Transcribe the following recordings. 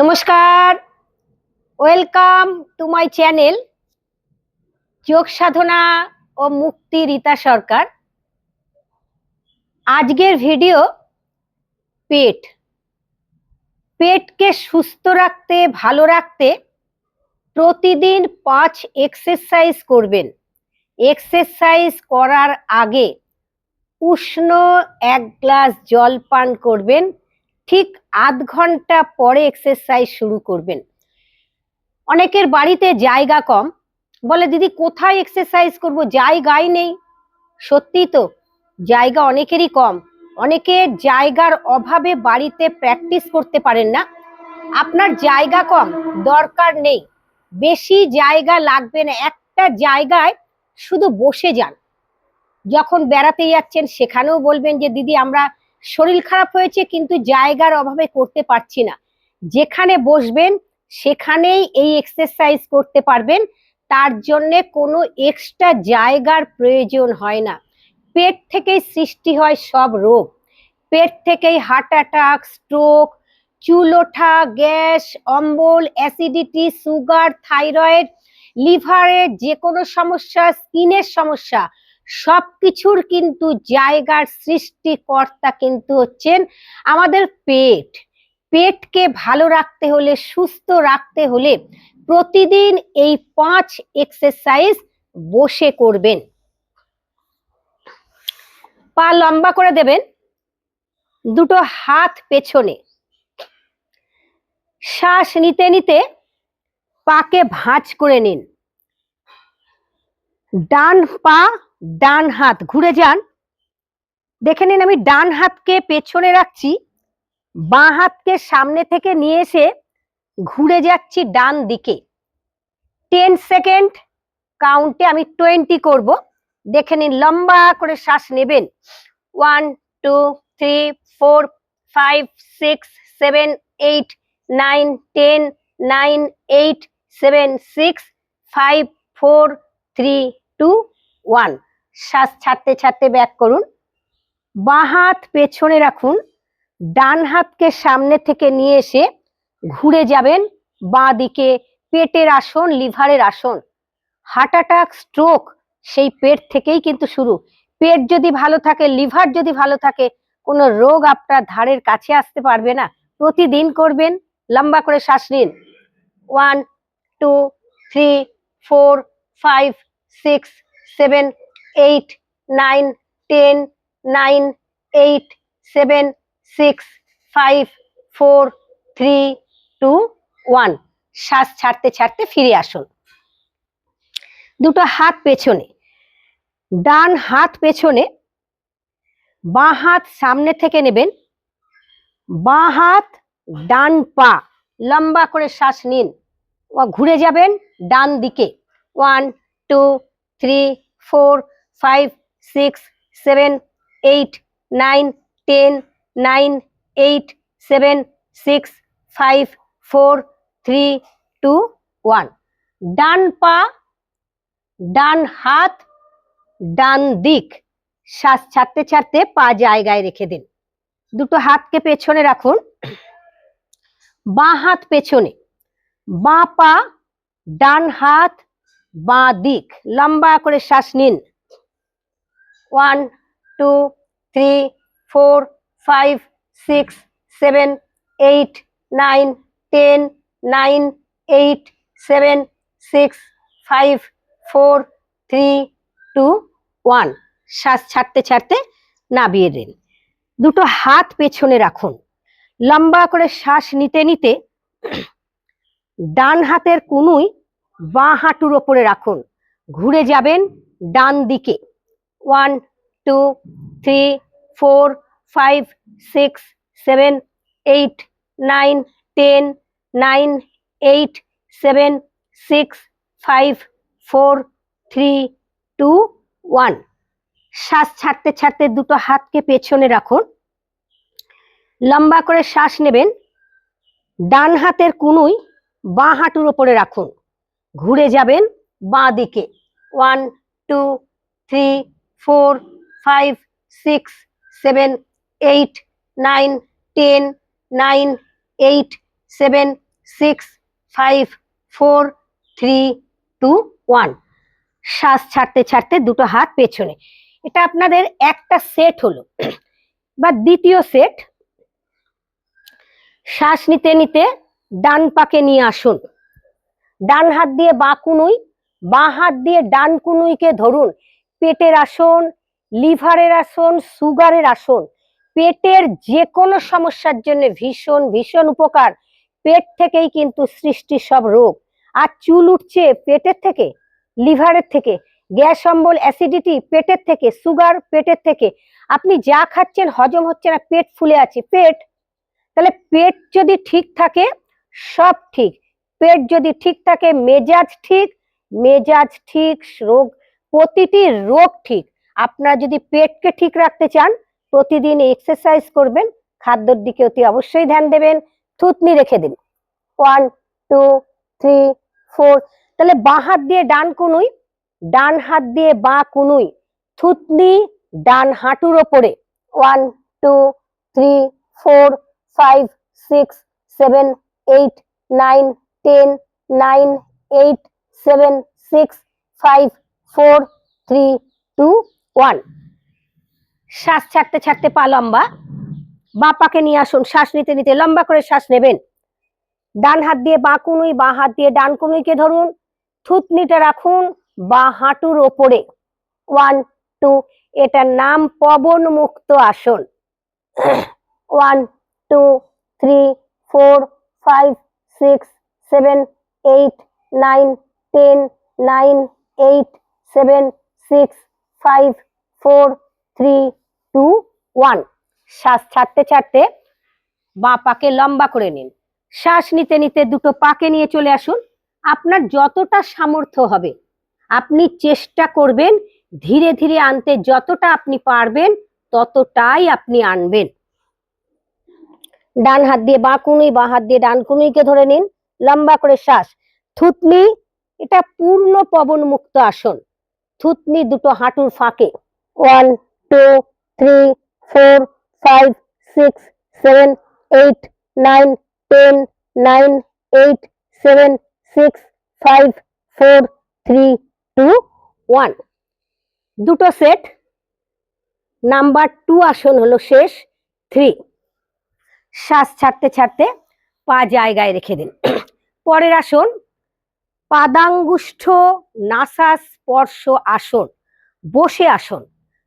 নমস্কার। Welcome to my channel যোগ সাধনা ও মুক্তি রীতা সরকার। আজকের ভিডিও পেট। পেটকে সুস্থ রাখতে, ভালো রাখতে প্রতিদিন পাঁচ এক্সারসাইজ করবেন। এক্সারসাইজ করার আগে উষ্ণ এক গ্লাস জল পান করবেন। ঠিক আধ ঘণ্টা পরে এক্সারসাইজ শুরু করবেন। অনেকের বাড়িতে জায়গা কম। বলে, দিদি, কোথায় এক্সারসাইজ করব? জায়গাই নেই। সত্যি তো, জায়গা অনেকেরই কম। অনেকে জায়গার অভাবে বাড়িতে প্র্যাকটিস করতে পারেন না। আপনার জায়গা কম, দরকার নেই। বেশি জায়গা লাগবে না। একটা জায়গায় শুধু বসে যান। যখন বেড়াতে যাচ্ছেন, সেখানেও বলবেন যে, দিদি, আমরা শরীর খারাপ হয়েছে, কিন্তু জায়গার অভাবে করতে পারছি না। যেখানে বসবেন, সেখানেই এই এক্সারসাইজ করতে পারবেন। তার জন্য কোনো এক্সট্রা জায়গার প্রয়োজন হয় না। পেট থেকেই সৃষ্টি হয় সব রোগ। পেট থেকেই হার্ট অ্যাটাক স্ট্রোক চুল ওঠা, গ্যাস, অম্বল অ্যাসিডিটি সুগার থাইরয়েড লিভারের যে কোনো সমস্যা স্কিনের সমস্যা সবকিছুর কিন্তু জায়গার সৃষ্টিকর্তা কিন্তু হচ্ছেন আমাদের পেট। পেটকে ভালো রাখতে হলে, সুস্থ রাখতে হলে প্রতিদিন এই পাঁচ এক্সারসাইজ বসে করবেন। পা লম্বা করে দেবেন, দুটো হাত পেছনে। শ্বাস নিতে নিতে পাকে ভাঁজ করে নিন। ডান পা ডান হাত, ঘুরে যান। দেখে নিন আমি ডান হাতকে পেছনে রাখছি। বাঁ হাতকে সামনে থেকে নিয়ে এসে ঘুরে যাচ্ছি ডান দিকে। টেন সেকেন্ড, কাউন্টে আমি টোয়েন্টি করব। দেখে নিন লম্বা করে শ্বাস নেবেন। One, two, three, four, five, six, seven, eight, nine, ten, nine, eight, seven, six, five, four, three, two, one. শ্বাস ছাড়তে ছাড়তে ব্যাক করুন। বাঁ হাত পেছনে রাখুন। ডান হাতকে সামনে থেকে নিয়ে এসে ঘুরে যাবেন। বাঁ দিকে পেটের আসন, লিভারের আসন। হার্ট অ্যাটাক, স্ট্রোক সেই পেট থেকেই কিন্তু শুরু। পেট যদি ভালো থাকে, লিভার যদি ভালো থাকে, কোনো রোগ আপনার ধারের কাছে আসতে পারবে না। প্রতিদিন করবেন। লম্বা করে শ্বাস নিন। One, two, three, four, five, six, seven eight, nine, ten, nine, eight, seven, six, five, four, three, two, one. শ্বাস ছাড়তে ছাড়তে ফিরে আসুন। দুটো হাত পেছনে। ডান হাত পেছনে, বাঁ হাত সামনে থেকে নেবেন। বাঁ হাত, ডান পা। লম্বা করে শ্বাস নিন। ঘুরে যাবেন ডান দিকে। One, two, three, four five six seven eight nine ten nine eight seven six five four three two one ডান পা, ডান হাত, ডান দিক। শ্বাস ছাড়তে ছাড়তে পা জায়গায় রেখে দিন। দুটো হাতকে পেছনে রাখুন। বাঁ হাত পেছনে। বাঁ পা, ডান হাত, বাঁ দিক। লম্বা করে শ্বাস নিন। One, two, three, four, five, six, seven, eight, nine, ten, nine, eight, seven, six, five, four, three, two, one. শ্বাস ছাড়তে ছাড়তে নাবিয়ে দিন। দুটো হাত পেছনে রাখুন। লম্বা করে শ্বাস নিতে নিতে ডান হাতের কুনুই বাঁ হাঁটুর ওপরে রাখুন। ঘুরে যাবেন ডান দিকে। One, two, three, four, five, six, seven, eight, nine, ten, nine, eight, seven, six, five, four, three, two, one. শ্বাস ছাড়তে ছাড়তে দুটো হাতকে পেছনে রাখুন। লম্বা করে শ্বাস নেবেন। ডান হাতের কুনুই বাঁ হাঁটুর ওপরে রাখুন। ঘুরে যাবেন বাঁ দিকে। One, two, three four, five, six, seven, eight, nine, ten, nine, eight, seven, six, five, four, three, two, one. শ্বাস ছাড়তে ছাড়তে দুটো হাত পেছনে। এটা আপনাদের একটা সেট হলো। বা দ্বিতীয় সেট। শ্বাস নিতে নিতে ডান পাকে নিয়ে আসুন। ডান হাত দিয়ে বাঁ কুনুই বাঁ হাত দিয়ে ডান কুনুইকে ধরুন। পেটের আসন, লিভারের আসন, সুগারের আসন, পেটের যে কোনো সমস্যার জন্য ভীষণ ভীষণ উপকার। পেট থেকেই কিন্তু সৃষ্টি সব রোগ। আর চুল উঠছে পেটের থেকে, লিভারের থেকে, গ্যাস, অম্বল, অ্যাসিডিটি পেটের থেকে, সুগার পেটের থেকে। আপনি যা খাচ্ছেন হজম হচ্ছে না, পেট ফুলে আছে, পেট। তাহলে পেট যদি ঠিক থাকে, সব ঠিক। পেট যদি ঠিক থাকে, মেজাজ ঠিক মেজাজ ঠিক, রোগ প্রতিটি রোগ ঠিক। আপনারা যদি পেটকে ঠিক রাখতে চান, প্রতিদিন এক্সারসাইজ করবেন, খাদ্যর দিকে অতি অবশ্যই ধ্যান দেবেন, থুতনি রেখে দিন। ওয়ান টু থ্রি ফোর তাহলে বাঁ হাত দিয়ে ডান কুনুই, ডান হাত দিয়ে বাঁ কুনুই, থুতনি ডান হাঁটুর ওপরে। One two three four five six seven eight nine ten nine eight seven six five four, three, two, one. শ্বাস ছাড়তে ছাড়তে পা লম্বা। বাঁ পাকে নিয়ে আসুন, শ্বাস নিতে নিতে লম্বা করে শ্বাস নেবেন। ডান হাত দিয়ে বাঁ কুনুই, বাঁ হাত দিয়ে ডান কুনুইকে ধরুন। থুতনিটা রাখুন বা হাঁটুর ওপরে। ওয়ান, টু, এটার নাম পবন মুক্ত আসন। One, two, three, four, five, six, seven, eight, nine, ten, nine, eight seven, six, five, four, three, two, one. শ্বাস ছাড়তে ছাড়তে বাঁ পাকে লম্বা করে নিন। শ্বাস নিতে নিতে দুটো পাকে নিয়ে চলে আসুন। আপনার যতটা সামর্থ্য হবে, আপনি চেষ্টা করবেন ধীরে ধীরে আনতে। যতটা আপনি পারবেন, ততটাই আপনি আনবেন। ডান হাত দিয়ে বাঁ কুনুই, বাঁ হাত দিয়ে ডান কুনুইকে ধরে নিন। লম্বা করে শ্বাস। থুতনি, এটা পূর্ণ পবন মুক্ত আসন। থুতনি দুটো হাঁটুর ফাঁকে। One two three four five six seven eight nine ten nine eight seven six five four three two one দুটো সেট নাম্বার টু আসন হলো শেষ। থ্রি শ্বাস ছাড়তে ছাড়তে পা জায়গায় রেখে দিন। পরের আসন, পাদাঙ্গুষ্ঠ নাসা স্পর্শ আসন, বসে আসন,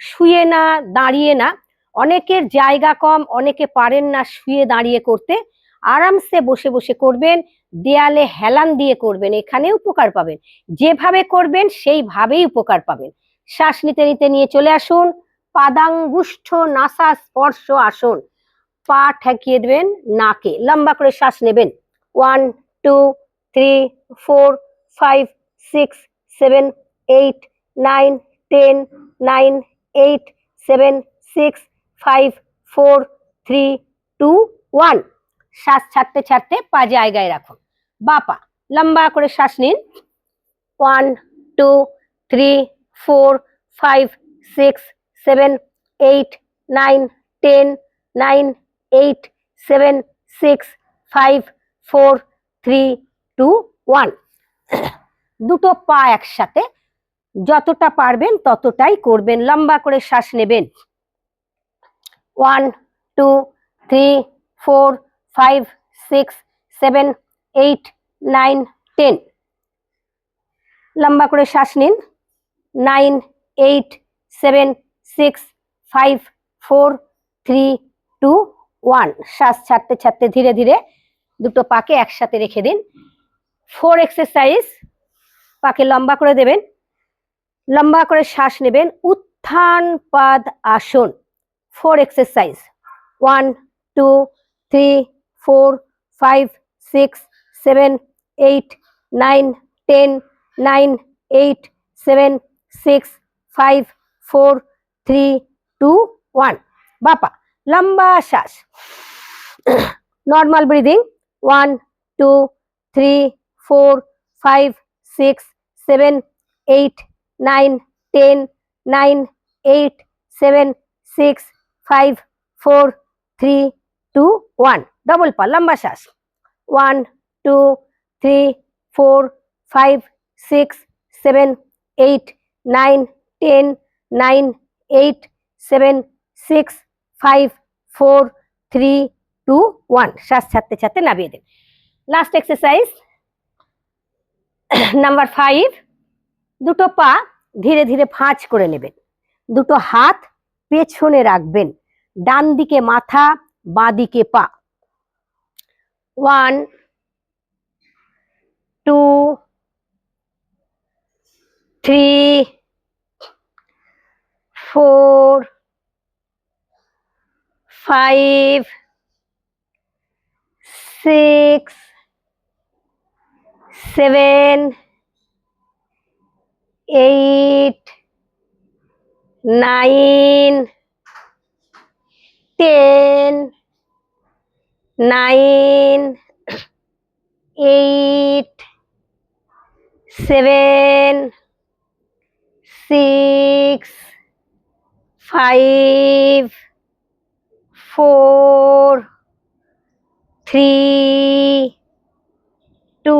শুয়ে না, দাঁড়িয়ে না। অনেকের জায়গা কম, অনেকে পারেন না শুয়ে দাঁড়িয়ে করতে। আরামসে বসে বসে করবেন, দেয়ালে হেলান দিয়ে করবেন, এখানে উপকার পাবেন। যেভাবে করবেন, সেইভাবেই উপকার পাবেন। শ্বাস নিতে নিতে নিয়ে চলে আসুন। পাদাঙ্গুষ্ঠ নাসা স্পর্শ আসন। পা ঠেকিয়ে দেবেন নাকে। লম্বা করে শ্বাস নেবেন। One, two, three, four, five, six, seven eight, nine, ten, nine, eight, seven, six, five, four, three, two, one. শ্বাস ছাড়তে ছাড়তে পা জায়গায় রাখুন। বা পা, লম্বা করে শ্বাস নিন। One, two, three, four, five, six, seven, eight, nine, ten, nine, eight, seven, six, five, four, three, two, one. দুটো পা একসাথে যতটা পারবেন ততটাই করবেন। লম্বা করে শ্বাস নেবেন। One two three four five six seven eight nine ten লম্বা করে শ্বাস নিন। Nine eight seven six five four three two one শ্বাস ছাড়তে ছাড়তে ধীরে ধীরে দুটো পাকে একসাথে রেখে দিন। ফোর এক্সারসাইজ পাকে লম্বা করে দেবেন। লম্বা করে শ্বাস নেবেন। উত্থান পাদ আসন। Four exercise one two three four five six seven eight nine ten nine eight seven six five four three two one বাপা, লম্বা শ্বাস। Normal breathing one two three four five six seven eight nine, ten, nine, eight, seven, six, five, four, three, two, one. Double পা লম্বা শ্বাস। One, two, three, four, five, six, seven, eight, nine, ten, nine, eight, seven, six, five, four, three, two, one. শ্বাস ছাড়তে ছাড়তে নামিয়ে দেন। Last exercise. Number five. দুটো পা ধীরে ধীরে ভাঁজ করে নেবেন। দুটো হাত পেছনে রাখবেন। ডান দিকে মাথা, বাঁ দিকে পা। One, two, three, four, five, six, seven eight nine ten nine eight seven six five four three two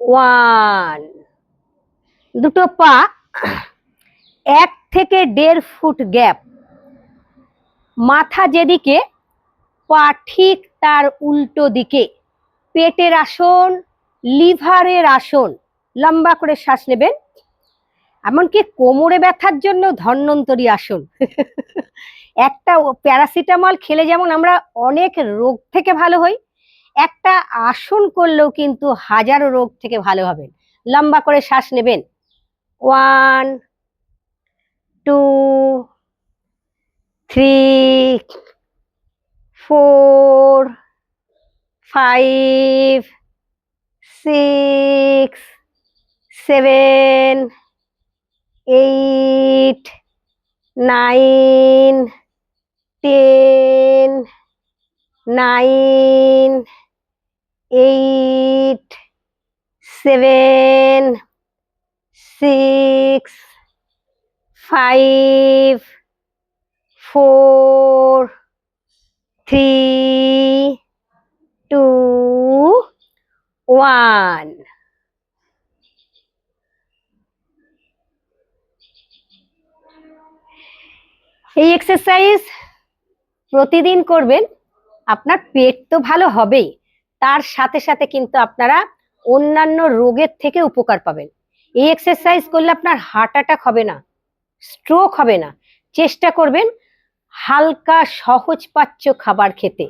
one দুটো পা, এক থেকে দেড় ফুট গ্যাপ। মাথা যেদিকে, পা ঠিক তার উল্টো দিকে। পেটের আসন, লিভারের আসন, লম্বা করে শ্বাস নেবেন। এমনকি কোমরে ব্যথার জন্য ধন্বন্তরী আসন। একটা প্যারাসিটামল খেলে যেমন আমরা অনেক রোগ থেকে ভালো হই, একটা আসন করলেও কিন্তু হাজারো রোগ থেকে ভালো হবেন। লম্বা করে শ্বাস নেবেন। One two three four five six seven eight nine ten nine eight seven six five four three two one এই এক্সারসাইজ প্রতিদিন করবেন, আপনার পেট তো ভালো হবেই, তার সাথে সাথে কিন্তু আপনারা অন্যান্য রোগের থেকে উপকার পাবেন। এই এক্সারসাইজ করলে আপনার হার্ট অ্যাটাক হবে না স্ট্রোক হবে না। চেষ্টা করবেন হালকা সহজ পাচ্য খাবার খেতে।